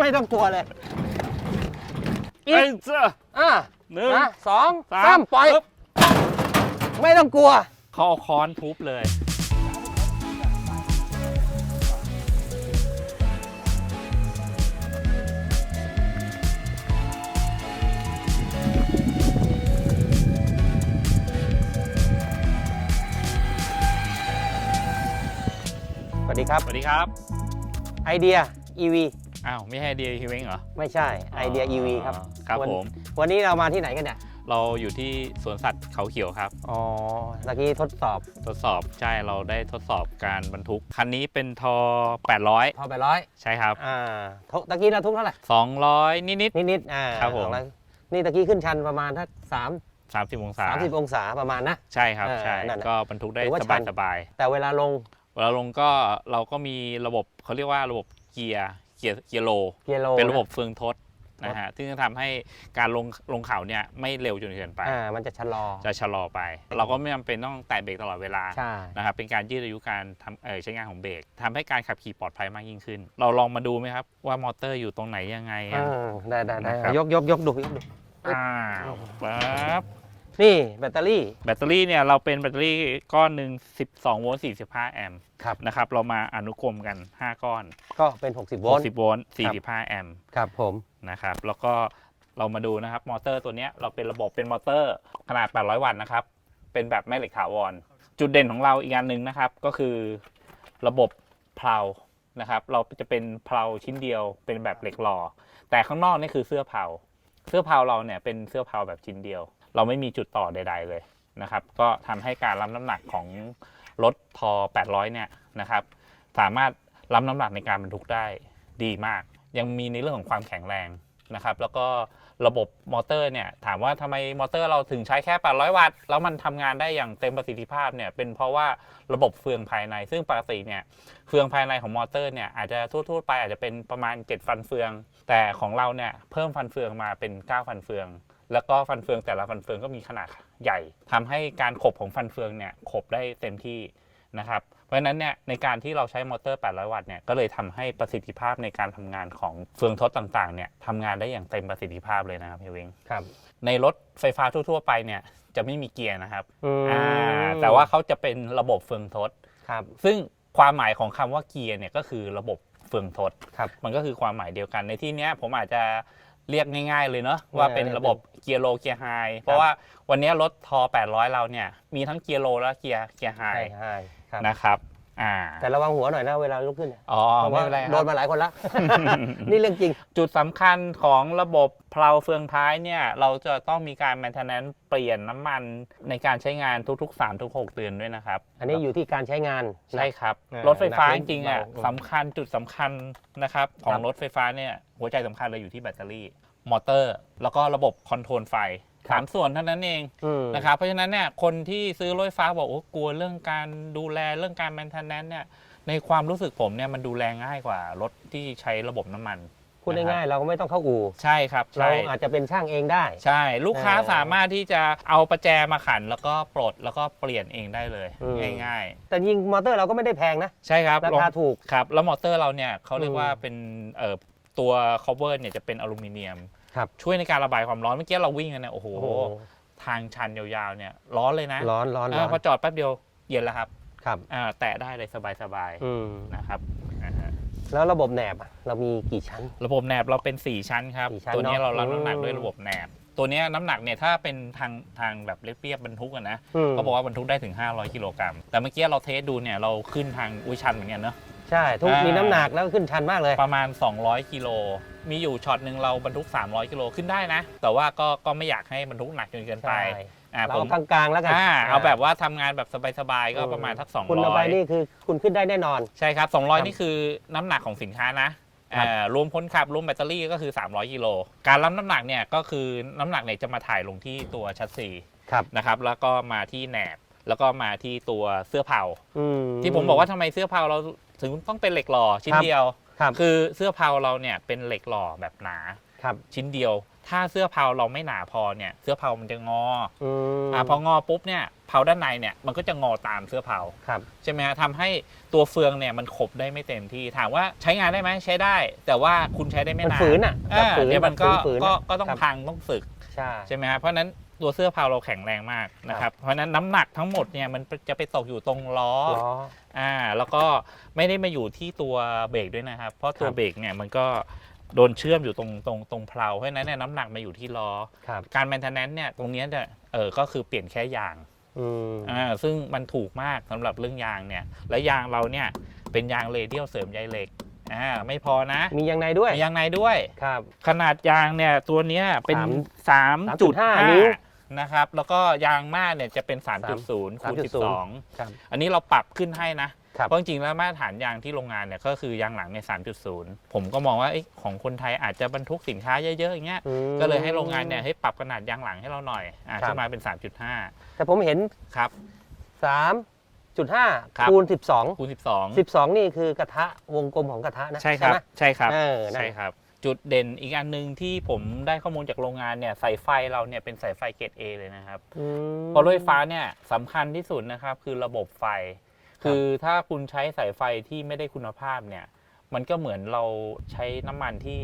ไม่ต้องกลัวเลยอีกเอ้ยเจ้าอะหนึ่งนะสองสามสามปล่อย ปึ๊บไม่ต้องกลัว เขาเอาค้อนทุบเลย สวัสดีครับ สวัสดีครับ ไอเดีย EV อ้าวไม่ให้เดียฮิวเองเหรอ ไม่ใช่ไอเดีย EV ครับครับวันผม วันนี้เรามาที่ไหนกันเนี่ย เราอยู่ที่สวนสัตว์เขาเขียวครับ อ๋อตะกี้ทดสอบทดสอบใช่เราได้ทดสอบการบรรทุก คันนี้เป็นทอ 800 พอไปร้อยใช่ครับ อ่าทุตะกี้เราทุกเท่าไหร่ 200 นิด นิดๆอ่าครับผม สองอยนี่ตะกี้ขึ้นชันประมาณทักสามๆ30 องศา สามสิบองศาประมาณนะ ใช่ครับอ่าใช่นั่นน่ะก็บรรทุกได้ถือว่าสชับายน สบายแต่เวลาลงเวลาลงก็เราก็มีระบบเขาเรียกว่าระบบเกียร์ เกียร์เกียร์โล เกียร์โลเป็นระบบเฟืองทดนะฮะซึ่งจะทำให้การลงลงเขาเนี่ยไม่เร็วจนเกินไป อ่ามันจะชะลอ จะชะลอไป เราก็ไม่จำเป็นต้องแตะเบรกตลอดเวลาใช่ นะครับเป็นการยืดอายุการทำเอ่อใช้งานของเบรกทำให้การขับขี่ปลอดภัยมากยิ่งขึ้น เราลองมาดูไหมครับ ว่ามอเตอร์อยู่ตรงไหนยังไงอ่าอะได้ได้ได้นะครับ ยกยกยกดูยกดู อ่าปั๊บ นี่แบตเตอรี่ แบตเตอรี่เนี่ยเราเป็นแบตเตอรี่ก้อนหนึ่ง12 โวลต์ 45 แอมป์ครับ นะครับ เรามาอนุกรมกัน 5 ก้อน ก็เป็น 60 โวลต์60 โวลต์ 45 แอมป์ครับผมนะครับ แล้วก็เรามาดูนะครับมอเตอร์ตัวเนี้ยเราเป็นระบบเป็นมอเตอร์ขนาด 800 วัตต์นะครับ เป็นแบบแม่เหล็กถาวร จุดเด่นของเราอีกอันหนึ่งนะครับ ก็คือระบบเพลานะครับเราจะเป็นเพลาชิ้นเดียวเป็นแบบเหล็กหล่อแต่ข้างนอกนี่คือเสื้อเพลาเสื้อเพลาเราเนี่ยเป็นเสื้อเพลาแบบชิ้นเดียว เราไม่มีจุดต่อใด ๆ เลยนะครับ ก็ทำให้การรับน้ำหนักของรถทอ 800 เนี่ยนะครับ สามารถรับน้ำหนักในการบรรทุกได้ดีมาก ยังมีในเรื่องของความแข็งแรงนะครับ แล้วก็ระบบมอเตอร์เนี่ยถามว่าทำไมมอเตอร์เราถึงใช้แค่ 800 วัตต์ แล้วมันทำงานได้อย่างเต็มประสิทธิภาพเนี่ยเป็นเพราะว่าระบบเฟืองภายใน ซึ่งปกติเนี่ยเฟืองภายในของมอเตอร์เนี่ยอาจจะทั่วๆไปอาจจะเป็นประมาณ 7 ฟันเฟือง แต่ของเราเนี่ยเพิ่มฟันเฟืองมาเป็น 9 ฟันเฟือง แล้วก็ฟันเฟืองแต่ละฟันเฟืองก็มีขนาดใหญ่ทำให้การขบของฟันเฟืองเนี่ยขบได้เต็มที่นะครับ เพราะฉะนั้นเนี่ยในการที่เราใช้มอเตอร์ 800 วัตต์เนี่ยก็เลยทำให้ประสิทธิภาพในการทำงานของเฟืองทดต่างๆเนี่ยทำงานได้อย่างเต็มประสิทธิภาพเลยนะครับพี่เวงครับในรถไฟฟ้าทั่ว ๆ ไปเนี่ยจะไม่มีเกียร์นะครับอืมอ่าแต่ว่าเขาจะเป็นระบบเฟืองทดครับซึ่งความหมายของคำว่าเกียร์เนี่ยก็คือระบบเฟืองทดครับมันก็คือความหมายเดียวกันในที่เนี้ยผมอาจจะ เรียกง่าย ๆ เลยเนาะว่าเป็นระบบเกียร์โลเกียร์ไฮเพราะว่าวันเนี้ยรถทอ 800 เราเนี่ยมีทั้งเกียร์โลและเกียร์เกียร์ไฮใช่ใช่ครับนะครับ อ่า แต่ระวังหัวหน่อยนะเวลาลุกขึ้นเนี่ยอ๋อเพราะไม่ว่าเป็นไรคโดรันบมาหลายคนละ นี่เรื่องจริง จุดสำคัญของระบบเพลาเฟืองท้ายเนี่ย เราจะต้องมีการ maintenance เปลี่ยนน้ำมันในการใช้งานทุกๆ3-6เดือนด้วยนะครับอันนี้อยู่ที่การใช้งานนะ ใช่ครับ อ่ารถไฟฟ้าหนัจกริงๆอะเบา สำคัญจุดสำคัญนะครับ ของครับรถไฟฟ้าเนี่ย หัวใจสำคัญเลยอยู่ที่แบตเตอรี่ มอเตอร์ แล้วก็ระบบคอนโทรลไฟครับ สามส่วนเท่านั้นเองอืม นะครับเพราะฉะนั้นเนี่ยคนที่ซื้อรถไฟฟ้าบอกโอ้กลัวเรื่องการดูแลเรื่องการ maintenance เนี่ยในความรู้สึกผมเนี่ยมันดูแลง่ายกว่ารถที่ใช้ระบบน้ำมัน พูดง่ายๆเราก็ไม่ต้องเข้าอู่ใช่ครับเราใช่ อาจจะเป็นช่างเองได้ ใช่ลูกค้าเออสามารถที่จะเอาประแจมาขันแล้วก็ปลดแล้วก็เปลี่ยนเองได้เลยอืม ง่ายแต่ยิงมอเตอร์เราก็ไม่ได้แพงนะ ๆ ใช่ครับราลองคาถูก ครับแล้วมอเตอร์เราเนี่ยเขาเรียกอืมว่าเป็นเอ่อตัว cover เนี่ยจะเป็นอลูมิเนียม ครับ ช่วยในการระบายความร้อนเมื่อกี้เราวิ่งกันเนี่ยโอ้โห โอ้โห ทางชันยาวๆเนี่ยร้อนเลยนะร้อนร้อนร้ออ่านพอจอดแป๊บเดียวเย็นแล้วครับครับ อ่าแตะได้เลยสบายอืมๆนะครับอ่าฮะแล้วระบบแหนบอะเรามีกี่ชั้น ระบบแหนบเราเป็น 4 ชั้นครับ สี่ชั้นตัวนี้เนอะเรารับน้ำหนักอืม ด้วยระบบแหนบ ตัวเนี้ยน้ำหนักเนี่ยถ้าเป็นทางทางแบบเรียบๆบรรทุกอะนะมเขาบอกว่าบรรทุกได้ถึง 500 กิโลกรัมแต่เมื่อกี้เราเทสดูเนี่ยเราขึ้นทางอุยชันเหมือนกันเนอะ ใช่ ทุกอ่ามี มีน้ำหนักแล้วก็ขึ้นชันมากเลย ประมาณ 200 กิโล มีอยู่ช็อตหนึ่งเราบรรทุก 300กิโลขึ้นได้นะ แต่ว่าก็ก็ไม่อยากให้บรรทุกหนักจนเกินไปใช่อ่าเราผมกลางๆแล้วกันอ่าเอาแบบว่าทำงานแบบสบายๆก็ประมาณทักคุณเอาไปนี่200คือคุณขึ้นได้แน่นอน ใช่ครับครับ 200 นี่คือน้ำหนักของสินค้านะครับอ่ารวมคนขับรวมแบตเตอรี่ก็คือ 300กิโลการรับน้ำหนักเนี่ยก็คือน้ำหนักเนี่ยจะมาถ่ายลงที่ตัวชัสซีครับนะครับแล้วก็มาที่แหนบแล้วก็มาที่ตัวเสื้อเผา อืที่ผมบอกว่าทำไมเสื้อเผาเราถึงต้องเป็นเหล็กหล่อชิ้นครับเดียว ครับคือเสื้อเผาเราเนี่ยเป็นเหล็กหล่อแบบหนาครับ ชิ้นเดียว ถ้าเสื้อเผาเราไม่หนาพอเนี่ยเสื้อเผามันจะงออืมอ่าพองอปุ๊บเนี่ยเผาด้านในเนี่ยมันก็จะงอตามเสื้อเผาครับใช่ไหมฮะทำให้ตัวเฟืองเนี่ยมันขบได้ไม่เต็มที่ถามว่าใช้งานได้ไหมใช้ได้ แต่ว่าคุณใช้ได้ไม่มันนานฝืนอะอ่าฝืนเดี๋ยวมันก็ฝืนๆก็อะก็ต้องครับพังต้องสึกใช่ใช่ไหมฮะเพราะฉะนั้น ตัวเสื้อเผาเราแข็งแรงมากนะครับ เพราะฉะนั้นน้ำหนักทั้งหมดเนี่ยมันจะไปตกอยู่ตรงล้อล้อ อ่าแล้วก็ไม่ได้มาอยู่ที่ตัวเบรกด้วยนะครับ เพราะตัวครับ เบรกเนี่ยมันก็โดนเชื่อมอยู่ตรงตรงตรงเพลาเพราะฉะนั้นเนี่ยน้ำหนักมาอยู่ที่ล้อ ครับการแมนเทนแนนเนี่ยตรงเนี้ยเนี่ยเออก็คือเปลี่ยนแค่ยางอืมอ่าซึ่งมันถูกมากสำหรับเรื่องยางเนี่ยและยางเราเนี่ยเป็นยางเรเดียลเสริมใยเหล็กอ่าไม่พอนะมียางในด้วยมียางในด้วย ครับ ขนาดยางเนี่ยตัวเนี้ยเป็น สาม3.5 นิ้ว นะครับ แล้วก็ยางมากเนี่ยจะเป็น 3.0คูณ3.0 12 ครับ อันนี้เราปรับขึ้นให้นะ ครับ เพราะจริงๆแล้วมาตรฐานยางที่โรงงานเนี่ยก็คือยางหลังในย3.0 ผมก็มองว่าเอ้ยของคนไทยอาจจะบรรทุกสินค้าเยอะๆอย่างเงี้ย อืม ก็เลยให้โรงงานเนี่ยให้ปรับขนาดยางหลังให้เราหน่อยอ่าครับ ขึ้นมาเป็น 3.5 แต่ผมเห็น ครับ3.5ครับคูณ12 คูณ12 12 นี่คือกระทะวงกลมของกระทะนะใช่ครับ ไหม ใช่ครับเออนั่น ใช่ครับ จุดเด่นอีกอันหนึ่งที่ผมได้ข้อมูลจากโรงงานเนี่ยสายไฟเราเนี่ยเป็นสายไฟเกรด A เลยนะครับอืมเพราะรถไฟฟ้าเนี่ยสำคัญที่สุดนะครับคือระบบไฟ คือถ้าคุณใช้สายไฟที่ไม่ได้คุณภาพเนี่ย มันก็เหมือนเราใช้น้ำมันที่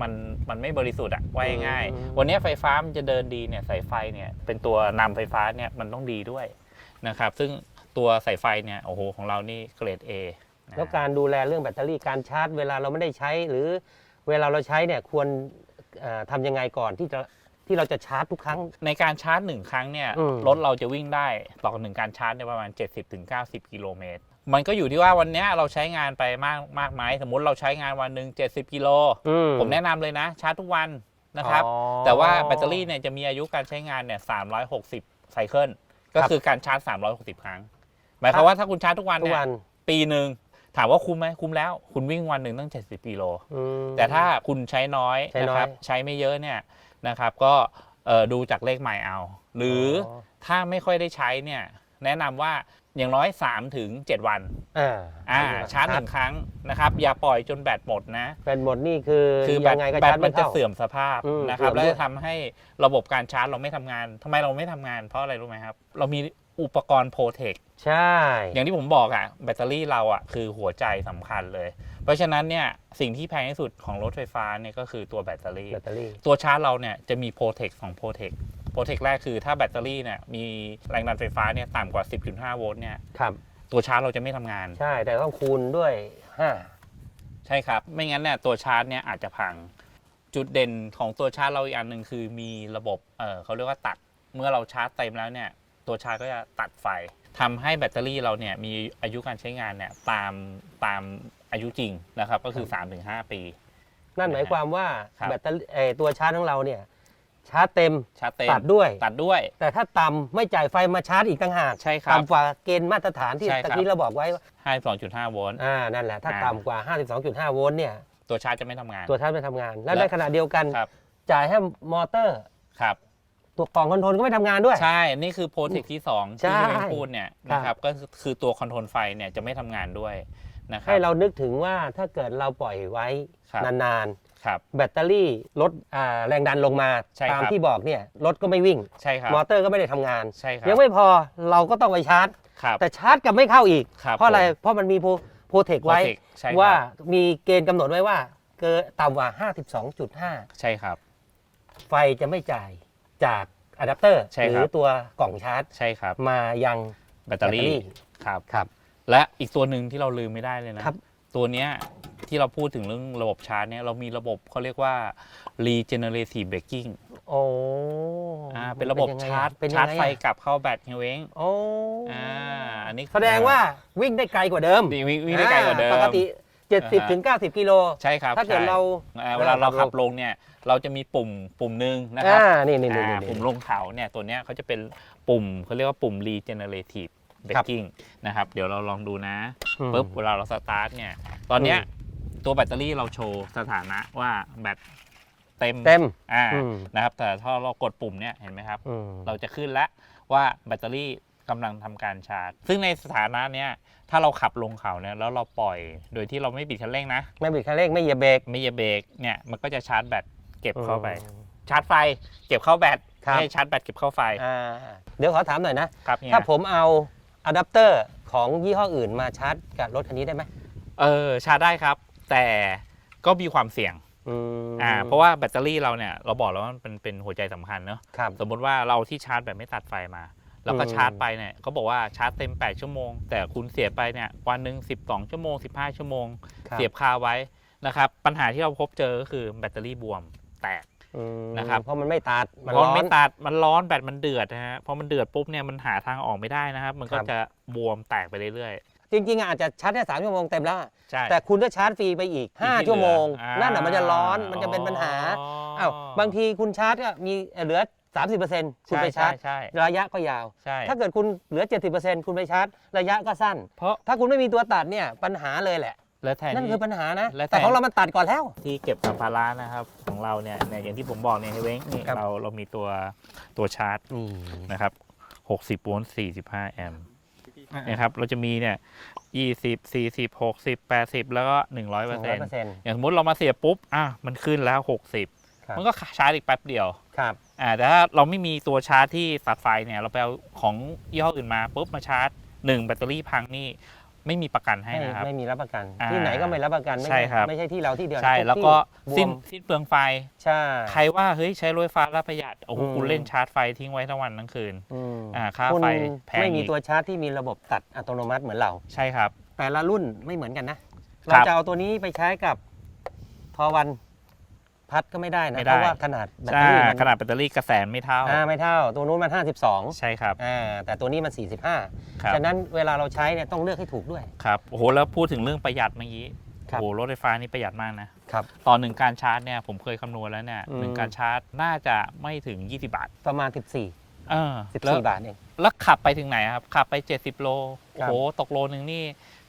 มันมันไม่บริสุทธิ์อะว่าง่ายๆวันนี้ไฟฟ้ามันจะเดินดีเนี่ยสายไฟเนี่ยเป็นตัวนำไฟฟ้าเนี่ยมันต้องดีด้วยนะครับ ซึ่งตัวสายไฟเนี่ยโอ้โหของเรานี่เกรด A นะแล้วการดูแลเรื่องแบตเตอรี่การชาร์จเวลาเราไม่ได้ใช้หรือ เวลาเราใช้เนี่ยควรเอ่อทำยังไงก่อนที่จะที่เราจะชาร์จทุกครั้ง ในการชาร์จหนึ่งครั้งเนี่ยอืม รถเราจะวิ่งได้ต่อหนึ่งการชาร์จในยประมาณ 70-90 กิโลเมตร มันก็อยู่ที่ว่าวันเนี้ยเราใช้งานไปมากมากไหมสมมุติเราใช้งานวันหนึ่ง70 กิโล อืผมแนะนำเลยนะ ชาร์จทุกวันนะครับ อ๋อ แต่ว่าแบตเตอรี่เนี่ยจะมีอายุการใช้งานเนี่ย360 ไซเคิล ก็คือการชาร์จ 360 ครั้ง หมายความว่าถ้าคุณชาร์จทุกวันทุกเนี่ยวัน ปีหนึ่ง ถามว่าคุ้มไหมคุ้มแล้ว คุณวิ่งวันหนึ่งตั้ง 70กิโลอืม แต่ถ้าคุณใช้น้อยใช้น้อย นะครับใช้ไม่เยอะเนี่ยนะครับ ก็เอ่อดูจากเลขใหม่เอา หรือออถ้าไม่ค่อยได้ใช้เนี่ยแนะนำว่าอย่างน้อย3ถึง7วันอ่าอ่าชาร์จหนึ่งครั้งนะครับ อย่าปล่อยจนแบตหมดนะ แบตหมดนี่คือคือแบยัตงไงก็แบชาตร์จมัไม่นจะเข้า เสื่อมสภาพอืมนะครับเสื่แล้อวมจะทำให้ระบบการชาร์จเราไม่ทำงานทำไมเราไม่ทำงาน เพราะอะไรรู้ไหมครับ เรามี อุปกรณ์โปรเทคใช่ อย่างที่ผมบอกอะแบตเตอรี่เราอะคือหัวใจสำคัญเลย เพราะฉะนั้นเนี่ยสิ่งที่แพงที่สุดของรถไฟฟ้าเนี่ยก็คือตัวแบตเตอรี่ แบตเตอรี่ ตัวชาร์จเราเนี่ยจะมีโปรเทคสองโปรเทคโปรเทคแรกคือถ้าแบตเตอรี่เนี่ยมีแรงดันไฟฟ้าเนี่ยต่ำกว่า 10.5 โวลต์เนี่ยครับ ตัวชาร์จเราจะไม่ทำงาน ใช่แต่ต้องคูณด้วย5ใช่ครับ ไม่งั้นเนี่ยตัวชาร์จเนี่ยอาจจะพัง จุดเด่นของตัวชาร์จเราอีกอันหนึ่งคือมีระบบเออเขาเรียกว่าตัด เมื่อเราชาร์จเต็มแล้วเนี่ย ตัวชาร์จก็จะตัดไฟทำให้แบตเตอรี่เราเนี่ยมีอายุการใช้งานเนี่ยตามตามอายุจริงนะครับก็คือ 3-5 ปี นั่นหมายความว่าครับแบตเตอรี่เอ่อตัวชาร์จของเราเนี่ยชาร์จเต็มชาร์จเต็มตัดด้วย ตัดด้วย แต่ถ้าต่ำไม่จ่ายไฟมาชาร์จอีกต่างหากใช่ครับต่ำกว่าเกณฑ์มาตรฐานที่ใช่ครับตะกี้เราบอกไว้ว่า52.5โวลต์อ่านั่นแหละถ้าอ่าต่ำกว่า 52.5โวลต์เนี่ยตัวชาร์จจะไม่ทำงาน ตัวชาร์จไม่ทำงาน และและในขณะเดียวกันครับจ่ายให้มอเตอร์ครับ ตัวกล่องคอนโทรลก็ไม่ทำงานด้วย ใช่ นี่คือโปรเทคที่2ใช่ที่พี่เม้งพูดเนี่ยนะครับก็คือคือตัวคอนโทรลไฟเนี่ยจะไม่ทำงานด้วยนะครับให้เรานึกถึงว่าถ้าเกิดเราปล่อยไว้ครับ นานครับ ๆ แบตเตอรี่ลดอ่าแรงดันลงมาใช่ครับ ตามที่บอกเนี่ยรถก็ไม่วิ่ง ใช่ครับ มอเตอร์ก็ไม่ได้ทำงาน ใช่ครับยังไม่พอเราก็ต้องไปชาร์จ ครับ แต่ชาร์จกลับไม่เข้าอีก ครับเพราะอะไร ผม เพราะมันมีโปรเทคไว้ Protect ใช่ครับว่ามีเกณฑ์กำหนดไว้ว่า เกินต่ำกว่า 52.5 ใช่ครับ ไฟจะไม่จ่าย จากอะแดปเตอร์ใช่หครัรืบอตัวกล่องชาร์จ ใช่ครับ มายังแบตเตอรี่แบตเตอรี่ครับ ครับ และอีกตัวหนึ่งที่เราลืมไม่ได้เลยนะครับ ตัวเนี้ยที่เราพูดถึงเรื่องระบบชาร์จเนี่ยเรามีระบบเขาเรียกว่า regenerative braking โอ้อ่าเป็นระบบยังไงชาร์จเป็นชายัร์จงงไฟอะกลับเข้าแบตเฮเวงโอ้อ่าอันนี้แสดงว่าวิ่งได้ไกลกว่าเดิมวิ่งวิ่งวิ่งได้ไกลกว่าเดิมปกติอ่าฮะ70ถึง90 กิโล ใช่ครับถ้าเกิดใช่เราอ่าเวลาเราขัขับบลลงงเนี่ย เราจะมีปุ่มปุ่มหนึ่งนะครับอ่านี่นี่นี่อ่านี่ ปุ่มลงเขาเนี่ยตัวเนี้ยเขาจะเป็นปุ่มเขาเรียกว่าปุ่ม regenerative braking นะครับเดี๋ยวเราลองดูนะอืมปุ๊บเวลาเราสตาร์ทเนี่ยตอนเนี้ยตัวแบตเตอรี่เราโชว์สถานะว่าแบตเต็มเต็ม อ่าอืม นะครับแต่ถ้าเรากดปุ่มเนี่ยเห็นไหมครับ อืม เราจะขึ้นแล้วว่าแบตเตอรี่กำลังทำการชาร์จ ซึ่งในสถานะเนี้ยถ้าเราขับลงเขาเนี่ยแล้วเราปล่อย โดยที่เราไม่บิดคันเร่งนะ ไม่บิดคันเร่งไม่เหยียบเบรก ไม่เหยียบเบรกเนี่ยมันก็จะชาร์จแบตเเก็บเข้าไป ชาร์จไฟ เก็บเข้าแบตครับไม่ให้ชาร์จแบตเก็บเข้าไฟอ่าเดี๋ยวขอถามหน่อยนะ ครับเนี่ยถ้าผมเอาอะแดปเตอร์ของยี่ห้ออื่นมาชาร์จกับรถคันนี้ได้ไหมเออชาร์จได้ครับ แต่ก็มีความเสี่ยงอืมอ่าเพราะว่าแบตเตอรี่เราเนี่ยเราบอกแล้วว่ามันเป็นเป็นหัวใจสำคัญเนอะครับ สมมติว่าเราที่ชาร์จแบบไม่ตัดไฟมา แล้วก็อืม ชาร์จไปเนี่ยเขาบอกว่าชาร์จเต็ม 8 ชั่วโมง แต่คุณเสียบไปเนี่ยวันหนึ่ง12 ชั่วโมง 15 ชั่วโมง ครับ เสียบคาไว้นะครับ ปัญหาที่เราพบเจอก็คือแบตเตอรี่บวม แตก อืมนะครับ เพราะมันไม่ตัดมันเพราะร้มันอนไม่ตัดมันร้อนแบตมันเดือดนะฮะพอมันเดือดปุ๊บเนี่ยมันหาทางออกไม่ได้นะครับ มันก็ครับ จะบวมแตกไปเรื่อยจริงๆอะอาจจะชาร์จแค่สามชั่วโมงเต็มแล้วอะๆใช่แต่คุณก็ชาร์จฟรีไปอีก อีกที่5 ชั่วโมง เหลืออ่านั่นน่ะมันจะร้อนมันจะเป็นปัญหาอ๋ออ้าวบางทีคุณชาร์จก็มีเหลือ 30%คุณไปชาร์จใช่ระยะก็ยาว ใช่ถ้าเกิดคุณเหลือ 70%คุณไปชาร์จ ระยะก็สั้น เพราะ ถ้าคุณไม่มีตัวตัดเนี่ยปัญหาเลยแหละ แล้วแทนนั่นที่ คือปัญหานะ และแทนแต่ของเรามันตัดก่อนแล้ว ที่เก็บสัมภาระนะครับของเราเนี่ยเนี่ยอย่างที่ผมบอกเนี่ยเฮเว้งนี่ครับ เราเรามีตัวตัวชาร์จนี่นะครับ 60โวลต์45 แอมป์นะครับเราจะมีเนี่ย20 40 60 80 แล้วก็ 100%หนึ่งร้อยเปอร์เซ็นต์อย่างสมมติเรามาเสียบปุ๊บอะมันขึ้นแล้ว ครับ 60 มันก็ชาร์จอีกแป๊บเดียว ครับ อ่าแต่ถ้าเราไม่มีตัวชาร์จที่ตัดไฟเนี่ย เราไปเอาของยี่ห้ออื่นมาปุ๊บมาชาร์จหนึ่งแบตเตอรี่พังนี่ ไม่มีประกันให้ไม่นะครับ ไม่มีรับประกัน อ่าที่ไหนก็ไม่รับประกันไม่ใช่ครับ ไม่ใช่ที่เราที่เดียวนะใช่ ทุแล้วก็ที่สิ้นบวมสิ้นเปลืองไฟ ใช่ ใครว่าเฮ้ยใช้รถไฟฟ้าแล้วประหยัดโอ้โหอืม คุณเล่นชาร์จไฟทิ้งไว้ทั้งวันทั้งคืนอืมอ่าค่าคุณไฟแพงไม่มีอีกตัวชาร์จที่มีระบบตัดอัตโนมัติเหมือนเรา ใช่ครับ แต่ละรุ่นไม่เหมือนกันนะ ครัเราบ จะเอาตัวนี้ไปใช้กับทอวัน พัดก็ไม่ได้นะ ไม่เพได้ ราะว่าขนาดแบตเตอใช่รี่มันขนาดแบตเตอรี่กระแสไม่เท่า อ่าไม่เท่า ตัวนู้นมัน 52ใช่ครับอ่าแต่ตัวนี้มันครับ45ฉะนั้นเวลาเราใช้เนี่ยต้องเลือกให้ถูกด้วย ครับโอ้โหแล้วพูดถึงเรื่องประหยัดเมื่อกี้ครับโอ้โหรถไฟฟ้านี่ประหยัดมากนะครับ ต่อหนึ่งการชาร์จเนี่ยผมเคยคำนวณแล้วเนี่ยอืม หนึ่งการชาร์จน่าจะไม่ถึง 20 บาท ประมาณ 14 เออแล้ว14บาทเอง แล้วขับไปถึงไหนครับ ขับไป 70 โลครัโอ้บโห ตกโลนึงนี่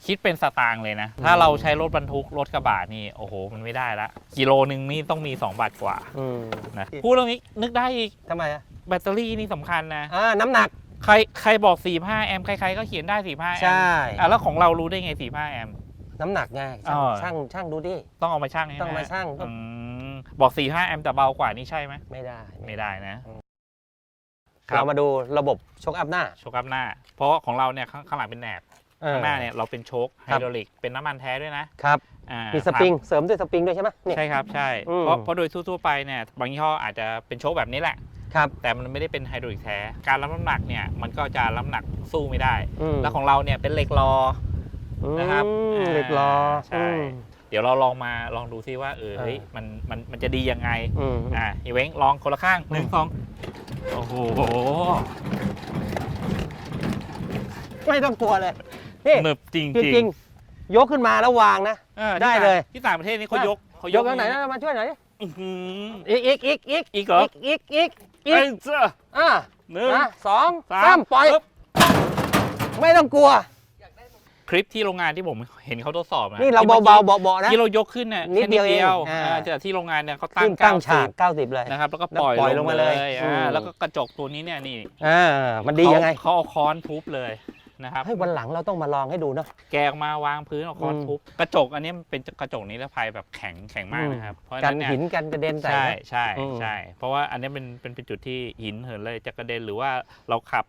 คิดเป็นสตางค์เลยนะ ถ้าเราใช้รถบรรทุก รถกระบะนี่ โอ้โห มันไม่ได้ละ กิโลนึงนี่ต้องมี 2 บาทกว่าอืมนะ พูดเรื่องนี้นึกได้อีก ทำไมอะแบตเตอรี่นี่สำคัญนะ อ่าน้ำหนัก ใครใครบอก 45 แอมป์ใครๆก็เขียนได้ 45 แอมป์ใช่อะแล้วของเรารู้ได้ไง 45 แอมป์ น้ำหนักไงช่างอ๋อ ช่างช่างดูดิ ต้องเอามาชั่งใช่ไหมต้องเอามาชั่ง อืมบอก 45 แอมป์แต่เบากว่านี่ใช่ไหมไม่ได้ ไม่ได้นะ เรามาดูระบบชกอัพหน้า โชคอัพหน้า เพราะของเราเนี่ยข้างข้างหลังเป็นแหนบข้างหน้าเนี่ยเราเป็นโชคไฮครับดรอลิกเป็นน้ำมันแท้ด้วยนะครับอ่ามีสปริงเสริมด้วยสปริงด้วยใช่ไหมเนี่ย ใช่ครับใช่อืม เพราะเพราะโดยทั่วๆไปเนี่ยบางยี่ห้ออาจจะเป็นโชคแบบนี้แหละ ครับแต่มันไม่ได้เป็นไฮดรอลิกแท้การรับน้ำหนักเนี่ยมันก็จะรับน้ำหนักสู้ไม่ได้อืมแล้วของเราเนี่ยเป็นเหล็กรอ นะครับอืมอ่าเหล็กล้อใช่ เดี๋ยวเราลองมาลองดูซิว่าเออเฮ้ยมันมันมันจะดียังไงอืมอ่าอีเว้งลองคนละข้างหนึ่งสองโอ้โหไม่ต้องกลัวเลยนี่หนึบจริงจริงๆยกขึ้นมาแล้ววางนะออได้ที่ต่างเลยที่ต่างประเทศนี่เขายกเขายกทางไหนนะมาช่วยหน่อยดิอื้อหืออีกอีกอีกอีกอีกเหรออีกอีกอีเอ้กยเจ้าอะหนึ่งนะสองสาสามมปล่อยปึ๊บไม่ต้องกลัว คลิปที่โรงงานที่ผมเห็นเขาทดสอบะนี่เราที่มื่อเบากี้ๆเบาๆนะ ที่เรายกขึ้นเนี่ยนิดแค่เดียวเองอ่า อ่าแต่ที่โรงงานเนี่ยเขาตั้ขึ้งนตั้งฉาก 90 90เลยนะครับแล้วก็แล้วปล่อยปล่อยลลงงมามาเลเลยยอ่าอืมแล้วก็กระจกตัวนี้เนี่ยนี่อ่ามันดียังไงเขาเขาเอาค้อนทุบเลยนะครับเฮ้ยวันหลังเราต้องมาลองให้ดูเนาะ แกะออกมาวางพื้นเอาค้อนอืม ทุบกระจกอันนี้มันเป็นกระจกนิรภัยแบบแข็งแข็งมากนะครับเพราะฉะกันั้นนเนี่ยหินกันกระเด็นใส่ใช่นะ ใช่อืม ใช่ เพราะว่าอันนี้เป็นเป็นเป็นจุดที่หินเหินเลยจะกระเด็นหรือว่าเราขับ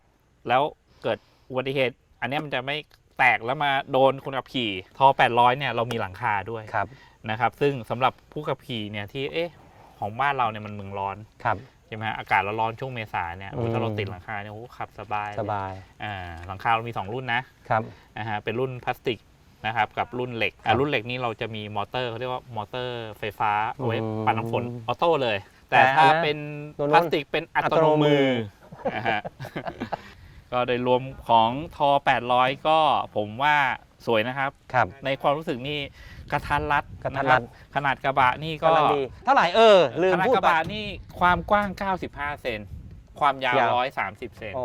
แล้วเกิดอุบัติเหตุ อันนี้มันจะไม่ แตกแล้วมาโดนคนขับขี่ทอ800เนี่ยเรามีหลังคาด้วยครับนะครับ ซึ่งสำหรับผู้ขับขี่เนี่ยที่เอ๊ะของบ้านเราเนี่ยมันเมืองร้อนครับใช่ไหมฮะอากาศร้อนๆช่วงเมษาเนี่ยโอ้โหอืมถ้าเราติดหลังคาเนี่ยโอ้โหขับสบายเลสบายอ่าหลังคาเรามี 2 รุ่นนะครับนะฮะเป็นรุ่นพลาสติกนะครับกับรุ่นเหล็กอะครับรุ่นเหล็กนี่เราจะมีมอเตอร์เขาเรียกว่ามอเตอร์ไฟฟ้าเอาไว้อืมปั่นน้ำฝนออโต้เลย แต่แต่ถ้าอันนั้นเป็นตัวนู้นพลาสติกเป็นอัตโนมือนะฮะ ก็โดยรวมของทอ 800 ก็ผมว่าสวยนะครับ ครับ ในความรู้สึกนี่กระทันรัดกระทันรัด คบขนาดกระบะนี่ก็กำลังดีเท่าไหร่เออ ลืมขนาดพูดกระไป บะนี่ความกว้าง 95 เซน ความยาว ยาว 130 เซนโอ้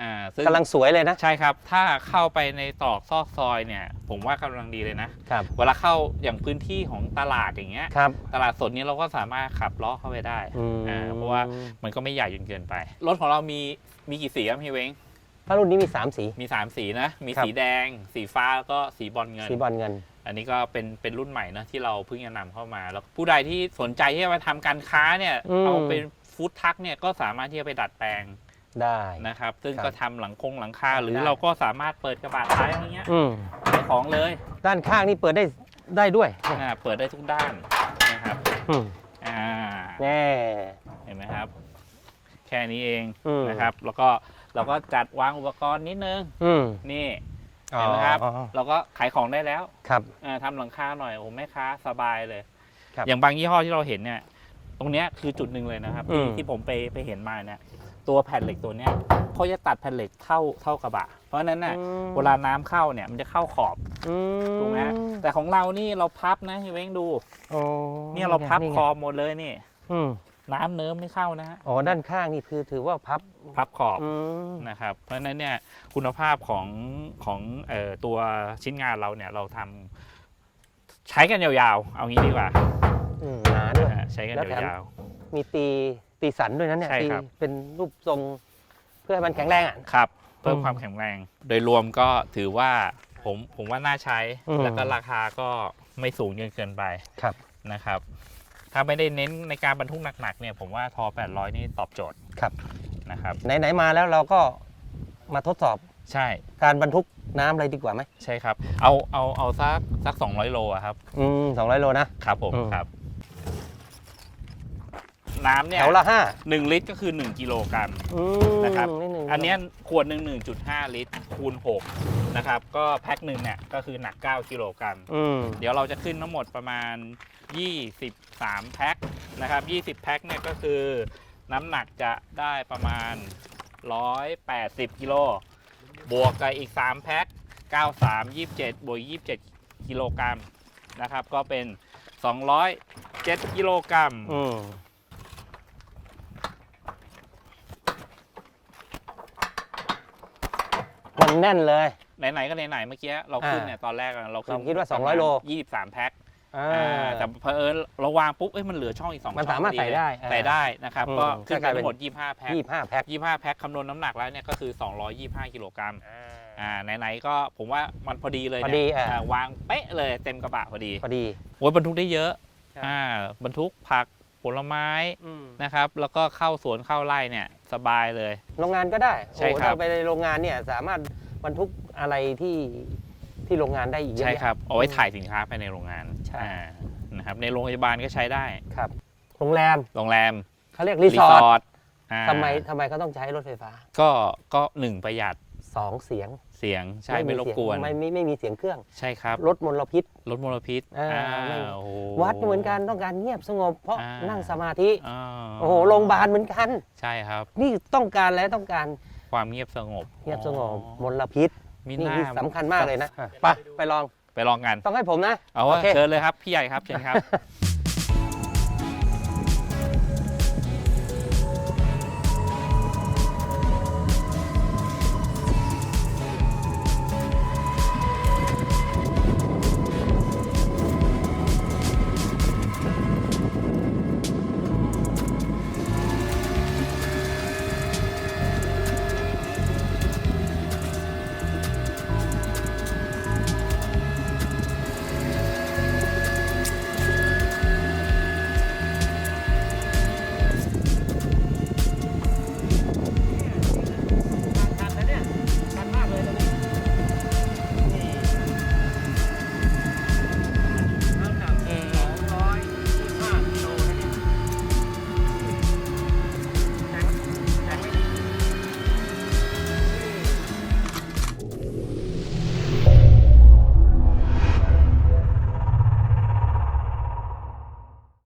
อ่าซึ่งกำลังสวยเลยนะใช่ครับ ถ้าเข้าไปในตรอกซอกซอยเนี่ย ผมว่ากำลังดีเลยนะ ครับเวลาเข้าอย่างพื้นที่ของตลาดอย่างเงี้ย ครับตลาดสดนี้เราก็สามารถขับล้อเข้าไปได้ อืมอ่าเพราะว่า มันก็ไม่ใหญ่จนเกินไป รถของเรามีมีกี่สีครับพี่เว้งถ้ารุ่นนี้มี 3 สี มี 3 สีนะ มีครับ สีแดง สีฟ้าแล้วก็สีบอลเงิน สีบอลเงิน อันนี้ก็เป็นเป็นรุ่นใหม่นะที่เราเพิ่งจะนำเข้ามา แล้วผู้ใดที่สนใจที่จะมาทำการค้าเนี่ย อืม เอาเป็น ฟู้ดทักเนี่ยก็สามารถที่จะไปดัดแปลงได้ นะครับ ซึ่งครับก็ทำหลังคงหลังคาได้หรือเราก็สามารถเปิดกระบะท้ายอย่างเงี้ยอืมขายของเลยด้านข้างนี่เปิดได้ได้ด้วยอ่าเปิดได้ทุกด้านนะครับอืมอ่าแน่เห็นไหมครับ แค่นี้เองอืมนะครับ แล้วก็เราก็จัดวางอุปกรณ์นิดนึงอืมนี่เห็นไหมครับ อ๋อเราก็ขายของได้แล้ว ครับ อ่าทำหลังคาหน่อยโอ้แม่ค้าสบายเลย ครับอย่างบางยี่ห้อที่เราเห็นเนี่ยต รงเนี้ยคือจุดหนึ่งเลยนะครับอืที่มที่ผมไปไปเห็นมาเนี่ยตัวแผ่นเหล็กตัวเนี้ยเขาจะตัดแผ่นเหล็กเท่าเท่ากระบะ เพราะฉะนั้นน่ะอืมเวลาน้ำเข้าเนี่ยมันจะเข้าขอบอืมถูกไหมฮะแต่ของเรานี่เราพับนะเฮเว้งดูโอ้เนี่ยเราพับไงขอบหมดเลยนี่อืมน้ำเนิ้มไม่เข้านะฮะอ๋อด้านข้างนี่คือถือว่าพับพับขอบ อืม นะครับเพราะฉะนั้นเนี่ยคุณภาพของของเอ่อตัวชิ้นงานเราเนี่ยเราทำใช้กันยาวๆ เอางี้ดีกว่า อืมหนาด้วยนะฮะใช้กันแล้วแถม ยาว มีตีตีสันด้วยนะเนี่ยใช่ตีครับ เป็นรูปทรง เพื่อให้มันแข็งแรงอะ ๆครับ เพิ่มอืมความแข็งแรง โดยรวมก็ถือว่าผมผมว่าน่าใช้ อืม แล้วก็ราคาก็ไม่สูงจนเกินไปครับ นะครับ ถ้าไม่ได้เน้นในการบรรทุกหนักๆเนี่ยผมว่าทอ 800 นี่ตอบโจทย์ครับ นะครับ ไหนๆมาแล้วเราก็มาทดสอบใช่การบรรทุกน้ำอะไรดีกว่าไหมใช่ครับ เอาเอาเอาสักสัก 200 โลอะครับ อืมสองร้อยโลนะ ครับผมอืม ครับ น้ำเนี่ยแถวละห้าหนึ่งลิตรก็คือ 1 กิโลกรัมอืมนะครับดหงอันเนี้ยขวดหนึ่ง1.5 ลิตร คูณ 6 นะครับ ก็แพ็คหนึ่งเนี่ยก็คือหนัก 9 กิโลกรัมอืมเดี๋ยวเราจะขึ้นทั้งหมดประมาณ 23 แพ็คนะครับ 20 แพ็คเนี่ยก็คือน้ำหนักจะได้ประมาณ 180 กิโล บวกกับอีก 3 แพ็ค 93 27 บวก 27 กิโลกรัมนะครับ ก็เป็น 207 กิโลกรัม มมันแน่นเลย ไหนๆก็ไหนๆเมื่อกี้เราขึ้นอ่าเนี่ยตอนแรกอะเราขึ้นเราคิดว่าประมณ200 โล 23 แพ็คอ่าอ่าแต่เพอเอิญเราวางปุ๊บเอ้ยมันเหลือช่องอีก2ช่องมันสามารถพอใส่ได้เลยใส่ได้นะครับอืมก็ขึ้นก็กลายไปเป็นทั้งหมด 25 แพ็คยี่ห้าแพ็ค25 แพ็คคำนวณน้ำหนักแล้วเนี่ยก็คือ 225 กิโลกรัมอ่าไหนๆก็ผมว่ามันพอดีเลยพอเนี่ดียอะอ่าวางเป๊ะเลยเต็มกระบะพอดีพอดีโอ้ยบรรทุกได้เยอะใช่อ่าบรรทุกผัก ผลไม้อืมนะครับ แล้วก็เข้าสวนเข้าไร่เนี่ยสบายเลย โรงงานก็ได้ใช่โอ้ครับถ้าไปในโรงงานเนี่ยสามารถบรรทุกอะไรที่ที่โรงงานได้อีกเยอะใช่แยะ ครับ เอาไว้ถ่ายสินค้าไปในโรงงานใช่ อ่านะครับในโรงพยาบาลก็ใช้ได้ครับ โรงแรมโรงแรมเขาเรียกรีสอร์ทอ่าทำไมทำไมเขาต้องใช้รถไฟฟ้าก็ก็หนึ่งประหยัดสองเสียง เสียงใช่ไม่รบเสียงกวนไม่ไม่ไม่มีเสียงเครื่อง ใช่ครับลดมลพิษลดมลพิษอ่าอ่าไม่โอ้โวัดก็เหมือนกันต้องการเงียบสงบเพราะอ่านั่นั่งสมาธิอ่าโอ้โหโรงพยาบาลเหมือนกัน ใช่ครับ นี่ต้องการแล้วต้องการความเงียบสงบ เงียบสงบอ๋อมลพิษมีนี่หน้านี่สำคัญมากเลยนะไปไปลองไปลองกัน ต้องให้ผมนะเอาว่าโอเคเชิญเลยครับพี่ใหญ่ครับเชิญครับ